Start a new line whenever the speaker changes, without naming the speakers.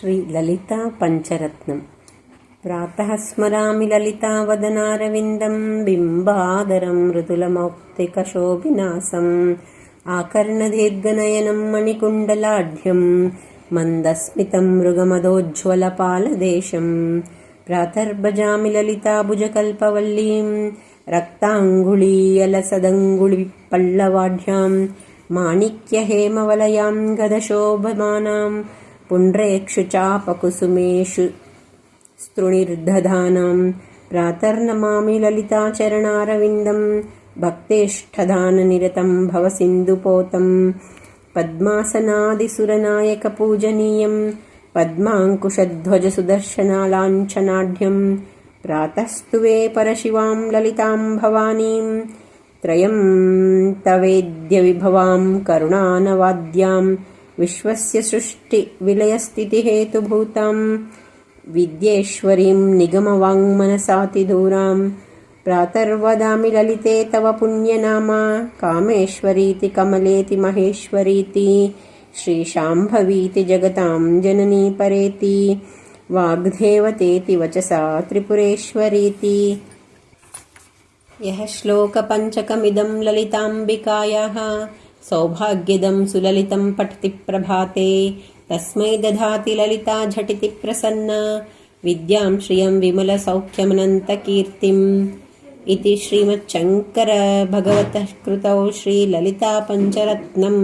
श्रीललितापञ्चरत्नम्। प्रातः स्मरामि ललितावदनारविन्दं बिम्बादरं मृदुलमौक्तिकशोभिनासम् आकर्णदीर्घनयनं मणिकुण्डलाढ्यं मन्दस्मितं मृगमदोज्ज्वलपालदेशम् प्रातर्भजामि ललिताभुजकल्पवल्लीं रक्ताङ्गुलीयलसदङ्गुलिपल्लवाढ्यां माणिक्यहेमवलयां गदशोभमानाम् पुण्ड्रेक्षु चापकुसुमेषु स्तृणिर्दधानां प्रातर्नमामि ललिताचरणारविन्दं भक्तेष्ठदाननिरतं भवसिन्धुपोतं पद्मासनादिसुरनायकपूजनीयं पद्माङ्कुशध्वजसुदर्शनालाञ्छनाढ्यं प्रातस्तुवे परशिवां ललितां भवानीं त्रयं तवेद्यविभवां करुणानवाद्यां विश्वस्य सृष्टिविलयस्थितिहेतुभूताम्। विद्येश्वरीं निगमवाङ्मनसातिदूरां प्रातर्वदामि ललिते तव पुण्यनामा। कामेश्वरीति कमलेति महेश्वरीति। श्रीशाम्भवीति जगतां जननी परेति। वाग्देवतेति वचसा त्रिपुरेश्वरीति। यः श्लोकपञ्चकमिदं ललिताम्बिकायाः सौभाग्यदं सुललितं पठति प्रभाते तस्मै दधाति ललिता झटिति प्रसन्ना विद्यां श्रियं विमलसौख्यमनन्तकीर्तिम् इति श्रीमच्छङ्करभगवतः कृतौ श्रीललितापञ्चरत्नम्